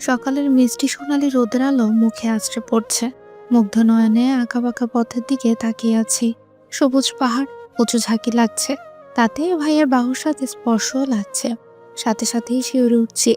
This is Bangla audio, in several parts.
সকালের মিষ্টি সোনালি রোদের আলো মুখে আছড়ে পড়ছে। মুগ্ধ নয়নে আঁকা বাঁকা পথের দিকে তাকিয়ে আছি। সবুজ পাহাড়, উঁচু ঝাঁকি লাগছে। তাতে ভাইয়ের বাহুর সাথে স্পর্শও লাগছে। সাথে সাথেই শিউরে উঠছি।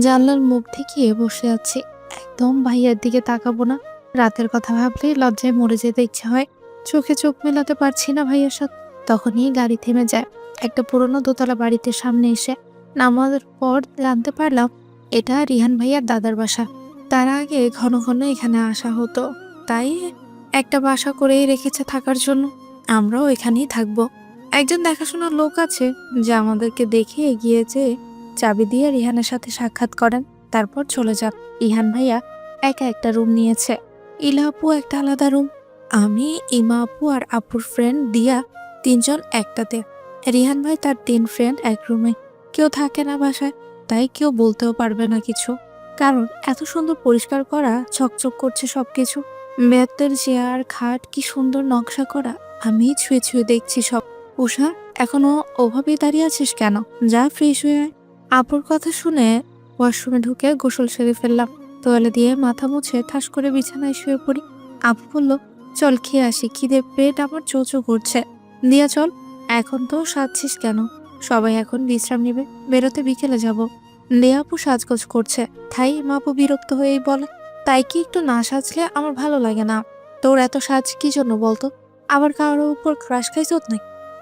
জানলার মুখ থেকে বসে আছি। একদম ভাইয়ার দিকে তাকাবো না। রাতের কথা ভাবলে লজ্জায় মরে যেতে ইচ্ছে হয়। চোখে চোখ মেলাতে পারছি না ভাইয়ার সাথে। তখনই গাড়ি থেমে যায়। একটা পুরনো দোতলা বাড়িতে সামনে এসে নামার পর জানতে পারলাম এটা রিহান ভাইয়ার দাদার বাসা। তার আগে ঘন ঘন এখানে আসা হতো। তাই একটা বাসা করেই রেখেছে থাকার জন্য। আমরাও এখানেই থাকব। একজন দেখাশোনার লোক আছে যে আমাদেরকে দেখে এগিয়ে এগিয়েছে চাবি দিয়ে রিহানের সাথে সাক্ষাৎ করেন। তারপর চলে যান। ইহান ভাইয়া একা একটা রুম নিয়েছে। ইলা আপু একটা আলাদা রুম। আমি, ইমা আপু আর আপুর ফ্রেন্ড দিয়া তিনজন একটাতে। রিহান ভাই তার তিন ফ্রেন্ড এক রুমে কেউ থাকে না বাসায়। তাই কেউ বলতেও পারবে না কিছু। কারণ এত সুন্দর পরিষ্কার করা চকচক করছে সবকিছু। বেতের চেয়ার খাট, কি সুন্দর নকশা করা। আমি ছুঁয়ে ছুঁয়ে দেখছি সব। উষা, এখনও ওভাবেই দাঁড়িয়ে আছিস কেন? যা ফ্রেশ হয়ে। আপুর কথা শুনে ওয়াশরুমে ঢুকে গোসল সেরে ফেললাম। তোয়ালে দিয়ে মাথা মুছে ঠাস করে বিছানায় শুয়ে পড়ি। আপু বলল, চল খেয়ে আসি, খিদে পেট আমার চোচো করছে। দিয়া চল, এখন তো সাজছিস কেন? সবাই এখন বিশ্রাম নেবে। বেরোতে বিকেলে যাব। লেয়াপু সাজগোজ করছে। তাই মাপু বিরক্ত হয়েই বলে, তাই কি একটু না সাজলে আমার ভালো লাগে না? তোর এত সাজ কি জন্য বলতো? আবার কারোর উপর ক্রাশ খাইছ নাকি?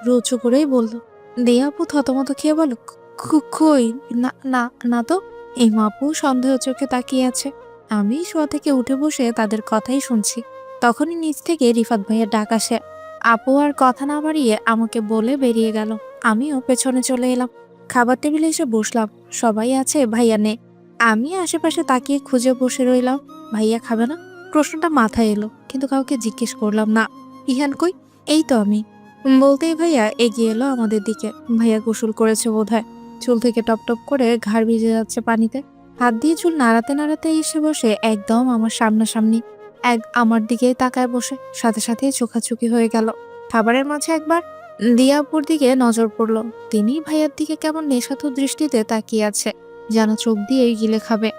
রুচু করেই বলল, লেয়াপু থতমত খেয়ে বলো "খু- কই? না না না তো? এই মাপু সন্দেহ চোখে তাকিয়ে আছে। আমি শোয়া থেকে উঠে বসে তাদের কথাই শুনছি। তখনই নিচ থেকে রিফাত ভাইয়ের ডাক আসে। আপু আর কথা না বাড়িয়ে আমাকে বলে বেরিয়ে গেল। আমিও পেছনে চলে এলাম। খাবার টেবিলে এসে বসলাম। সবাই আছে, ভাইয়া নে আমি আশেপাশে তাকিয়ে খুঁজে বসে রইলাম। ভাইয়া খাবে না? প্রশ্নটা মাথায় এলো, কিন্তু কাউকে জিজ্ঞেস করলাম না। ইহান কই? এই তো আমি। বলতেই ভাইয়া এগিয়ে এলো আমাদের দিকে। ভাইয়া গোসল করেছে বোধহয়। চুল থেকে টপ টপ করে ঘাড় ভিজে যাচ্ছে পানিতে। হাত দিয়ে চুল নাড়াতে নাড়াতে এসে বসে একদম আমার সামনাসামনি। এক আমার দিকে তাকায় বসে, সাথে সাথে চোখাচুকি হয়ে গেল। খাবারের মাঝে একবার লিয়াপুর দিকে নজর পড়ল। তিনি ভাইয়ার দিকে কেমন নেশাতুর দৃষ্টিতে তাকিয়ে আছে, যেন চোখ দিয়ে গিলে খাবে।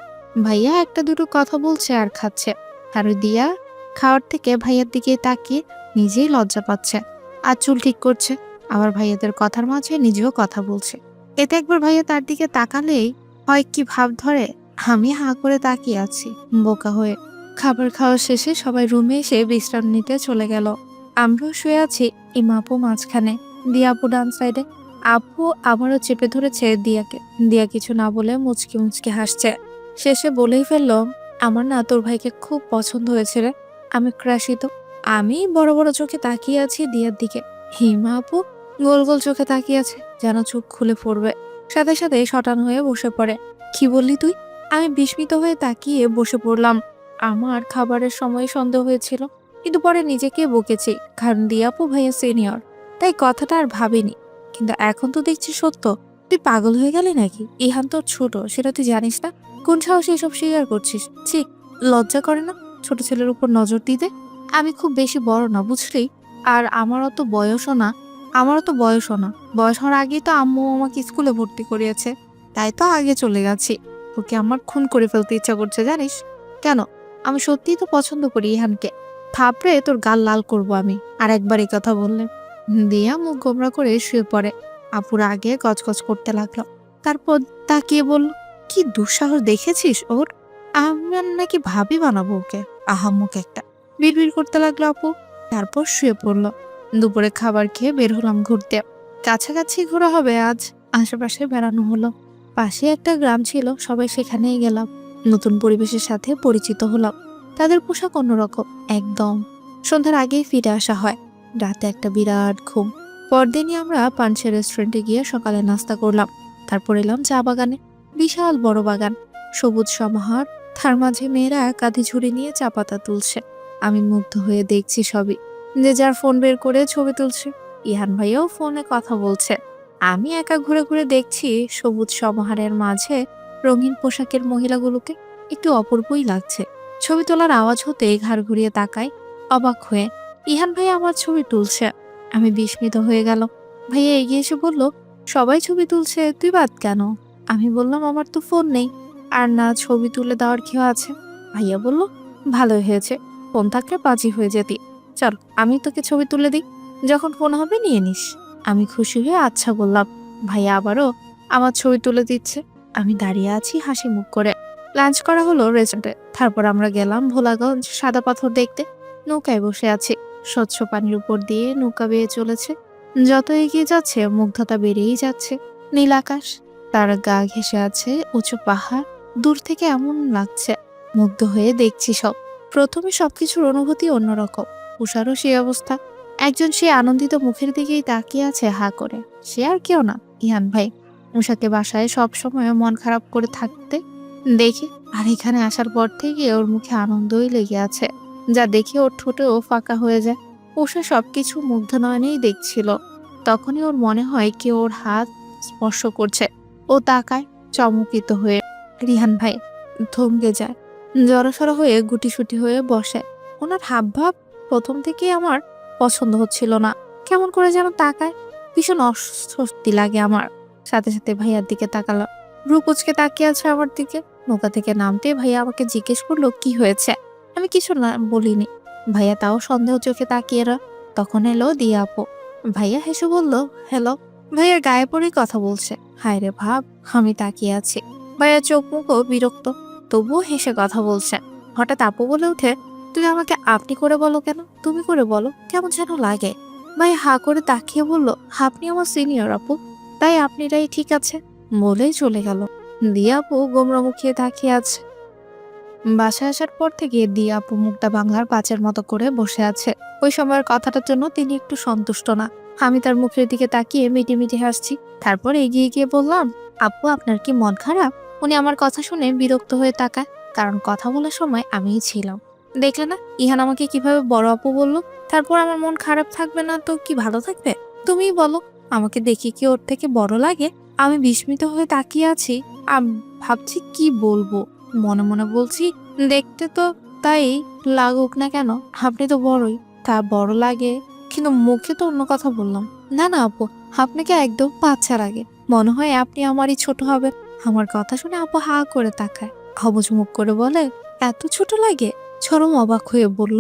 ভাইয়া একটা দুটো কথা বলছে আর খাচ্ছে। আর দিয়া খাওয়ার থেকে ভাইয়ার দিকে তাকিয়ে নিজেই লজ্জা পাচ্ছে। আর চুল ঠিক করছে, আবার ভাইয়াদের কথার মাঝে নিজেও কথা বলছে। এতে একবার ভাইয়া তার দিকে তাকালেই হয় কি ভাব ধরে, আমি হা করে তাকিয়ে আছি, বোকা হয়ে। খাবার খাওয়া শেষে সবাই রুমে এসে বিশ্রাম নিতে চলে গেল। আমরাও শুয়ে আছি। ইমাপু মাঝখানে। দিয়া আপু ডান সাইডে। আপু আবারও চেপে ধরেছে দিয়াকে। দিয়া কিছু না বলে মুচকি মুচকি হাসছে। শেষে বলেই ফেলল, আমার না তোর ভাইকে খুব পছন্দ হয়েছে রে। আমি ক্রাশিত। আমি বড় বড় চোখে তাকিয়ে আছি দিয়ার দিকে। হিমা আপু গোল গোল চোখে তাকিয়ে আছে, যেন চোখ খুলে পড়বে। সাথে সাথে শটান হয়ে বসে পড়ে। কি বললি তুই? আমি বিস্মিত হয়ে তাকিয়ে বসে পড়লাম। আমার খাবারের সময় সন্দেহ হয়েছিল। কিন্তু পরে নিজেকে বকেছি, কারণ দিয়াপু ভাইয়া সিনিয়র তাই কথাটা আর ভাবিনি। কিন্তু এখন তো দেখছি সত্য, তুই পাগল হয়ে গেলি নাকি? ইহান তোর ছোট, সেটা তুই জানিস না? কোন সাহসে এসব স্বীকার করছিস? ছি, লজ্জা করে না? ছোট ছেলের উপর নজর দিতে? আমি খুব বেশি বড় না, বুঝলি? আর আমার অত বয়সও না, আমার তো বয়সও না। বয়স হওয়ার আগেই তো আম্মু আমাকে স্কুলে ভর্তি করিয়েছে। তাই তো আগে চলে গেছি। তোকে আমার খুন করে ফেলতে ইচ্ছা করছে, জানিস? কেন? আমি সত্যিই তো পছন্দ করি ইহানকে। থাপড়ে তোর গাল লাল করব আমি। আর একবার এই কথা বললে। দিয়া মুখ গোমরা করে শুয়ে পড়ে। আপুর আগে গজগজ করতে লাগল। তারপর তাকিয়ে বলল, কি দুঃসাহস দেখেছিস ওর? আমি নাকি ভাবি বানাবো ওকে। আহাম্মুক একটা। বিড়বিড় করতে লাগল আপু। তারপর শুয়ে পড়ল। দুপুরে খাবার খেয়ে বের হলাম ঘুরতে। কাছাকাছি ঘোরা হবে আজ। আশেপাশে বেড়ানো হলো। পাশে একটা গ্রাম ছিল। সবাই সেখানেই গেলাম। নতুন পরিবেশের সাথে পরিচিত হলাম। তাদের পোশাক অন্যরকম, একদম। সন্ধ্যার আগেই ফিরে আসা হয়। রাতে একটা বিরাট ঘুম। পরদিনই আমরা পাঞ্চের রেস্টুরেন্টে গিয়ে সকালে নাস্তা করলাম। তারপর এলাম চা বাগানে। বিশাল বড় বাগান। সবুজ সমাহার। তার মাঝে মেয়েরা কাঁধে ঝুড়ি নিয়ে চা পাতা তুলছে। আমি মুগ্ধ হয়ে দেখছি সবই। যে যার ফোন বের করে ছবি তুলছে। ইহান ভাইয়াও ফোনে কথা বলছে। আমি একা ঘুরে ঘুরে দেখছি সবুজ সমাহারের মাঝে রঙিন পোশাকের মহিলাগুলোকে। একটু অপূর্বই লাগছে। ছবি তোলার আওয়াজ হতে ঘাড় ঘুরিয়ে তাকাই, অবাক হয়ে। ইহান ভাই আমার ছবি তুলছে। আমি বিস্মিত হয়ে গেল। ভাইয়া এগিয়ে এসে বলল, সবাই ছবি তুলছে, তুই বাদ কেন? আমি বললাম, আমার তো ফোন নেই। আর না, ছবি তুলে দেওয়ার কেউ আছে? ভাইয়া বলল ভালো হয়েছে। ফোন থাকলে বাজি হয়ে যেতি। চল, আমি তোকে ছবি তুলে দিই। যখন ফোন হবে, নিয়ে নিস। আমি খুশি হয়ে আচ্ছা বললাম। ভাইয়া আবারও, আমার ছবি তুলে দিচ্ছে। আমি দাঁড়িয়ে আছি হাসি মুখ করে। লাঞ্চ করা হলো রেস্টুরেন্টে। তারপর আমরা গেলাম ভোলাগঞ্জ সাদা পাথর দেখতে। নৌকায় বসে আছি। স্বচ্ছ পানির উপর দিয়ে নৌকা বেয়ে চলেছে। যত এগিয়ে যাচ্ছে, মুগ্ধতা বেড়েই যাচ্ছে। নীল আকাশ, তার গা ঘেসে আছে উঁচু পাহাড়। দূর থেকে এমন লাগছে, মুগ্ধ হয়ে দেখছি সব। প্রথমে সবকিছুর অনুভূতি অন্যরকম। উষারও সেই অবস্থা। একজন সে আনন্দিত মুখের দিকেই তাকিয়ে আছে হা করে। সে আর কেউ না ইহান ভাই। উষাকে বাসায় সব সময় মন খারাপ করে থাকতে দেখি আর এখানে আসার পর থেকে ওর মুখে আনন্দই লেগে আছে। যা দেখে ওর ঠোঁটেও ফাঁকা হয়ে যায়। উষা সবকিছু মুগ্ধ নয়নেই দেখছিল। তখনই ওর মনে হয় কেউ ওর হাত স্পর্শ করছে। ও তাকায়, চমকিত হয়ে। রিহান ভাই, থমকে যায়। জড়সড় হয়ে গুটিসুটি হয়ে বসে। ওনার হাবভাব প্রথম থেকেই আমার পছন্দ হচ্ছিল না। কেমন করে যেন তাকায়। ভীষণ অস্বস্তি লাগে আমার। সাথে সাথে ভাইয়ার দিকে তাকালো। রূপচকে তাকিয়ে আছে আমার দিকে। নৌকা থেকে নামতে ভাইয়া আমাকে জিজ্ঞেস করল, কি হয়েছে? আমি কিছু না বলিনি। ভাইয়া তাও সন্দেহ চোখে তাকিয়ে রয় তখন এলো দিয়া আপু। ভাইয়া হেসে বলল, হ্যালো। ভাইয়ার গায়ে পড়ে কথা বলছে। হায় রে ভাব, আমি তাকিয়ে আছি। ভাইয়া চোখ মুখও বিরক্ত, তবুও হেসে কথা বলছে। হঠাৎ আপু বলে উঠে তুমি আমাকে আপনি করে বলো কেন? তুমি করে বলো, কেমন যেন লাগে। ভাই হা করে তাকিয়ে বলল, আপনি আমার সিনিয়র আপু, তাই আপনিরাই ঠিক আছে। বলেই চলে গেল। দিয়া আপু গোমরা মুখিয়ে তাকিয়ে আছে। বাসায় আসার পর থেকে দিয়া আপু মুখটা বাংলার পাঁচের মতো করে বসে আছে। ওই সময়ের কথাটার জন্য তিনি একটু সন্তুষ্ট না। আমি তার মুখের দিকে তাকিয়ে মিটি মিটি হাসছি। তারপর এগিয়ে গিয়ে বললাম, আপু, আপনার কি মন খারাপ? উনি আমার কথা শুনে বিরক্ত হয়ে তাকায়, কারণ কথা বলার সময় আমিই ছিলাম। দেখলে না, ইহান আমাকে কীভাবে বড় আপু বলল? তারপর আমার মন খারাপ থাকবে না তো কি ভালো থাকবে? তুমিই বলো, আমাকে দেখি কি ওর থেকে বড় লাগে? আমি বিস্মিত হয়ে তাকিয়ে আছি। ভাবছি কি বলব? মনে মনে বলছি, দেখতে তো তাই লাগুক না কেন? আপনি তো বড়ই। তা বড় লাগে। কিন্তু মুখে তো অন্য কথা বললাম। না না আপু, আপনাকে একদম বাচ্চা লাগে মনে হয় আপনি আমারই ছোট হবেন। আমার কথা শুনে আপু হা করে তাকায়। হবজ মুখ করে বলে, এত ছোট লাগে? চরম অবাক হয়ে বলল,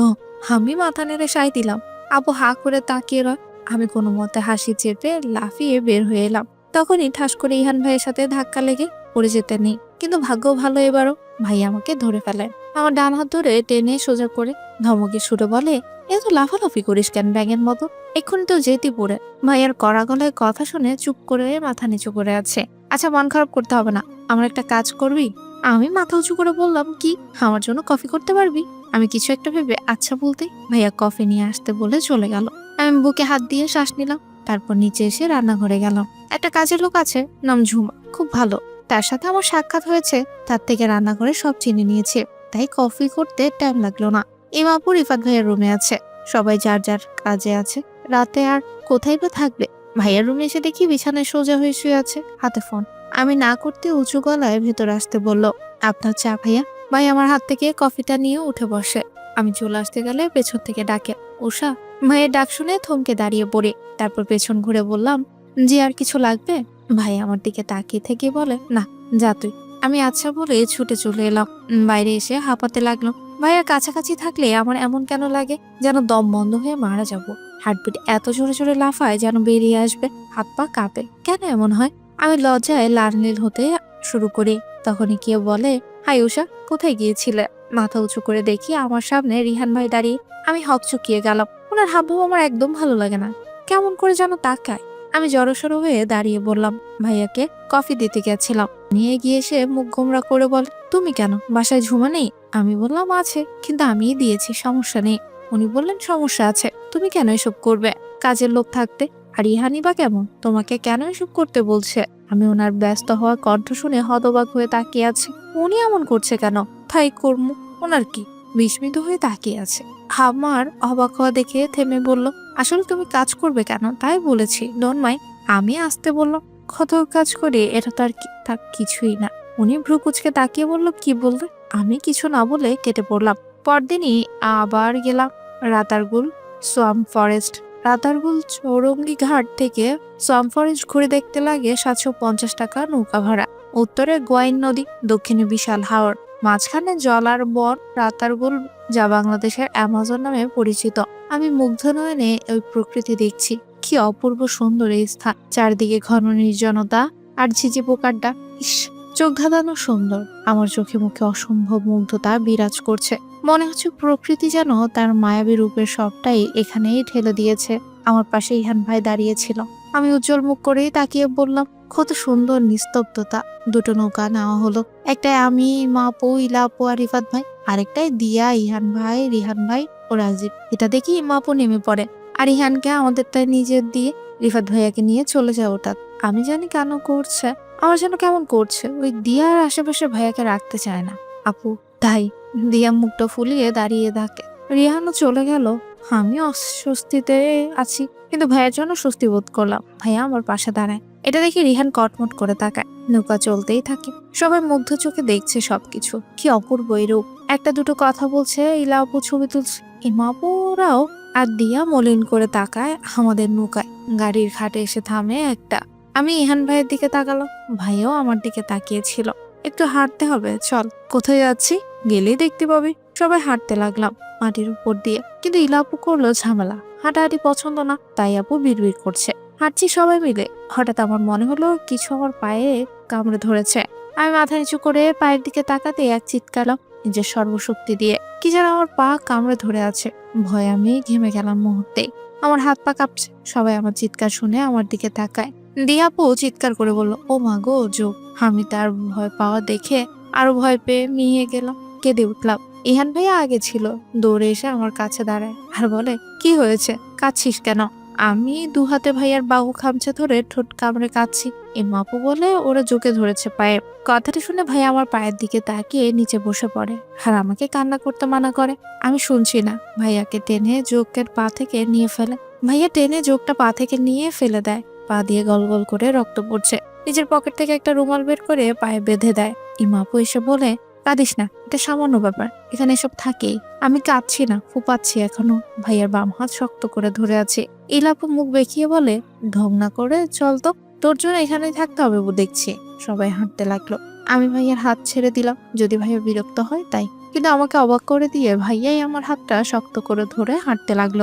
আমি মাথা নেড়ে সাই দিলাম। আপু হা করে তাকিয়ে রয়। আমি কোনো মতে হাসি চেপে লাফিয়ে বের হয়ে এলাম। তখনই ঠাস করে ইহান ভাইয়ের সাথে ধাক্কা লেগে পড়ে যেতে নেই কিন্তু ভাগ্য ভালো এবারও ভাই আমাকে ধরে ফেলে। আমার ডান হাত ধরে টেনে সোজা করে ধমকে সুরে বলে, এত লাফালাফি করিস কেন ব্যাঙের মতো? এক্ষুনি তো যেতে পড়ে। ভাইয়ার কড়া গলায় কথা শুনে চুপ করে মাথা নিচু করে আছে। আচ্ছা মন খারাপ করতে হবে না। আমার একটা কাজ করবি? আমি মাথা উঁচু করে বললাম, কি? আমার জন্য কফি করতে পারবি? আমি কিছু একটা ভেবে আচ্ছা বলতে ভাইয়া কফি নিয়ে আসতে বলে চলে গেল। আমি বুকে হাত দিয়ে শ্বাস নিলাম। তারপর নিচে এসে রান্নাঘরে গেলাম একটা কাজের লোক আছে, নাম ঝুমা, খুব ভালো। তার সাথে আমার সাক্ষাৎ হয়েছে, তার থেকে রান্নাঘরে সব চিনে নিয়েছে। তাই কফি করতে টাইম লাগল না। ইমাপু রিফাত ভাইয়ের রুমে আছে। সবাই যার যার কাজে আছে। রাতে আর কোথায় বা থাকবে? ভাইয়ার রুমে এসে দেখি বিছানায় সোজা হয়ে শুয়ে আছে। হাতে ফোন আমি না করতে উঁচু গলায় ভেতর আসতে বলল, আপনার চা ভাইয়া? ভাই আমার হাত থেকে কফিটা নিয়ে উঠে বসে। আমি চলে আসতে গেলে পেছন থেকে ডাকে উষা মায়ের ডাক শুনে থমকে দাঁড়িয়ে পড়ি। তারপর পেছন ঘুরে বললাম, জি, আর কিছু লাগবে? ভাই আমার দিকে তাকিয়ে থেকে বলে, না, যা তুই। আমি আচ্ছা বলে ছুটে চলে এলাম। বাইরে এসে হাঁপাতে লাগল। ভাইয়ের কাছাকাছি থাকলে আমার এমন কেন লাগে? যেন দম বন্ধ হয়ে মারা যাব। হার্টবিট এত জোরে জোরে লাফায় যেন বেরিয়ে আসবে। হাত পা কাঁপে। কেন এমন হয়? আমি লজ্জায় লাল নীল হতে শুরু করি। তখনই কেউ বলে, হাই উষা কোথায় গিয়েছিলে? মাথা উঁচু করে দেখি আমার সামনে রিহান ভাই দাঁড়িয়ে। আমি হকচকিয়ে গেলাম। ওনার হাবভাব আমার একদম ভালো লাগে না। কেমন করে যেন তাকায়। আমি জড়সড় হয়ে দাঁড়িয়ে বললাম, ভাইয়াকে কফি দিতে গেছিলাম। নিয়ে গিয়ে এসে মুখ গোমরা করে বল, তুমি কেন? বাসায় ঝুমা নেই? আমি বললাম, আছে, কিন্তু আমিই দিয়েছি, সমস্যা নেই। উনি বললেন, সমস্যা আছে, তুমি কেন এসব করবে? কাজের লোক থাকতে? আর ইহানি বা কেমন? তোমাকে কেন এসব করতে বলছে? আমি ওনার ব্যস্ত হওয়া কণ্ঠ শুনে হতবাক হয়ে তাকিয়ে আছি, উনি এমন করছে কেন? তাই কর্ম, ওনার কি? বিস্মিত হয়ে তাকিয়ে আছে। আমার অবাক হওয়া দেখে থেমে বলল, আসলে তুমি কাজ করবে কেন? তাই বলেছি ডোন্ট মাই আমি আসতে বললাম কত কাজ করে, এটা তো আর কি- তা কিছুই না। উনি ভ্রুকুচকে তাকিয়ে বলল, কি বলবে আমি কিছু না বলে কেটে পড়লাম। পরদিনই আবার গেলাম রাতারগুল সোয়াম ফরেস্ট। রাতারগুল চৌরঙ্গি ঘাট থেকে সোয়াম ফরেস্ট ঘুরে দেখতে লাগে সাতশো পঞ্চাশ টাকা নৌকা ভাড়া। উত্তরে গোয়াইন নদী, দক্ষিণে বিশাল হাওর। মাঝখানে জলার বন রাতারগুল যা বাংলাদেশের অ্যামাজন নামে পরিচিত। আমি মুগ্ধ নয়নে ওই প্রকৃতি দেখছি। কি অপূর্ব সুন্দর এই স্থান। চারদিকে ঘন নির্জনতা আর ঝিঝি পোকার ডাক ইস, চোখ ধাঁধানো সুন্দর। আমার চোখে মুখে অসম্ভব মুগ্ধতা বিরাজ করছে। মনে হচ্ছে প্রকৃতি যেন তার মায়াবী রূপের সবটাই এখানেই ঠেলে দিয়েছে। আমার পাশে ইহান ভাই দাঁড়িয়েছিল। আমি উজ্জ্বল মুখ করেই তাকিয়ে বললাম কত সুন্দর নিস্তব্ধতা। দুটো নৌকা নেওয়া হলো। একটাই আমি, মা পো, ইলা আপু আর রিফাত ভাই আরেকটাই দিয়া, ইহান ভাই, রিহান ভাই ও রাজীব। এটা দেখি মাপু নেমে পড়ে। আর ইহানকে আমাদেরটাই নিজের দিয়ে রিফাত ভাইয়াকে নিয়ে চলে যায় ওটা। আমি জানি কেন করছে। আমার যেন কেমন করছে। ওই দিয়ার আশেপাশে ভাইয়াকে রাখতে চায় না। আপু, তাই দিয়া মুখটা ফুলিয়ে দাঁড়িয়ে থাকে। রিহানও চলে গেল। আমি অস্বস্তিতে আছি, কিন্তু ভাইয়ের জন্য স্বস্তি বোধ করলাম। ভাইয়া আমার পাশে দাঁড়ায়। এটা দেখে রিহান কটমট করে তাকায়। নৌকা চলতেই থাকে। সবাই মুগ্ধ চোখে দেখছে সবকিছু। কি অপূর্ব এই রূপ একটা দুটো কথা বলছে, ইলা আপু ছবি তুলছে। ইমাপুরাও আর দিয়া মলিন করে তাকায় আমাদের নৌকায়। গাড়ির ঘাটে এসে থামে একটা। আমি ইহান ভাইয়ের দিকে তাকালাম। ভাইও আমার দিকে তাকিয়েছিল। একটু হাঁটতে হবে, চল। কোথায় যাচ্ছি? গেলেই দেখতে পাবি। সবাই হাঁটতে লাগলাম। মাটির উপর দিয়ে। কিন্তু ইলাপু করল ঝামেলা। হাঁটাহাঁটি পছন্দ না, তাই আপু বিড়বিড় করছে। হাঁটছি সবাই মিলে। হঠাৎ আমার মনে হলো কিছু আমার পায়ে কামড়ে ধরেছে। আমি মাথা নিচু করে পায়ের দিকে তাকাতে এক চিৎকারলাম নিজের সর্বশক্তি দিয়ে। কি যেন আমার পা কামড়ে ধরে আছে। ভয়ে আমি ঘেমে গেলাম মুহূর্তেই। আমার হাত পা কাঁপছে। সবাই আমার চিৎকার শুনে আমার দিকে তাকায়। দিয়াপু চিৎকার করে বলল, ও মা গো যোগ আমি তার ভয় পাওয়া দেখে আরও ভয় পেয়ে মিয়ে গেলাম। কেঁদে উঠলাম। ইহান ভাইয়া আগে ছিল, দৌড়ে এসে আমার কাছে দাঁড়ায় আর বলে, কি হয়েছে? কাঁদছিস কেন? আমি দু হাতে ভাইয়ার বাহু খামচে ধরে ঠোঁট কামড়ে কাঁদছি। এ মাপু বলে, ওরা জোকে ধরেছে পায়ে। কথাটা শুনে ভাই আমার পায়ের দিকে তাকিয়ে নিচে বসে পড়ে আর আমাকে কান্না করতে মানা করে। আমি শুনছি না। ভাইয়াকে টেনে যোগের পা থেকে নিয়ে ফেলে। ভাইয়া টেনে যোগটা পা থেকে নিয়ে ফেলে দেয়। পা দিয়ে গল গল করে রক্ত পড়ছে। নিজের পকেট থেকে একটা রুমাল বের করে পায়ে বেঁধে দেয়। ইমাপু এসে বলে কাঁদিস না, এটা সামান্য ব্যাপার। এখানে এসব থাকেই। আমি কাঁদছি না, ফুপাচ্ছি এখনও। ভাইয়ার বাম হাত শক্ত করে ধরে আছে। ইলাপু মুখ বেঁকিয়ে বলে, ঢং না করে, চল তো। তোর জন্য এখানেই থাকতে হবে দেখছি। সবাই হাঁটতে লাগল। আমি ভাইয়ার হাত ছেড়ে দিলাম। যদি ভাইয়া বিরক্ত হয়, তাই। কিন্তু আমাকে অবাক করে দিয়ে ভাইয়াই আমার হাতটা শক্ত করে ধরে হাঁটতে লাগল।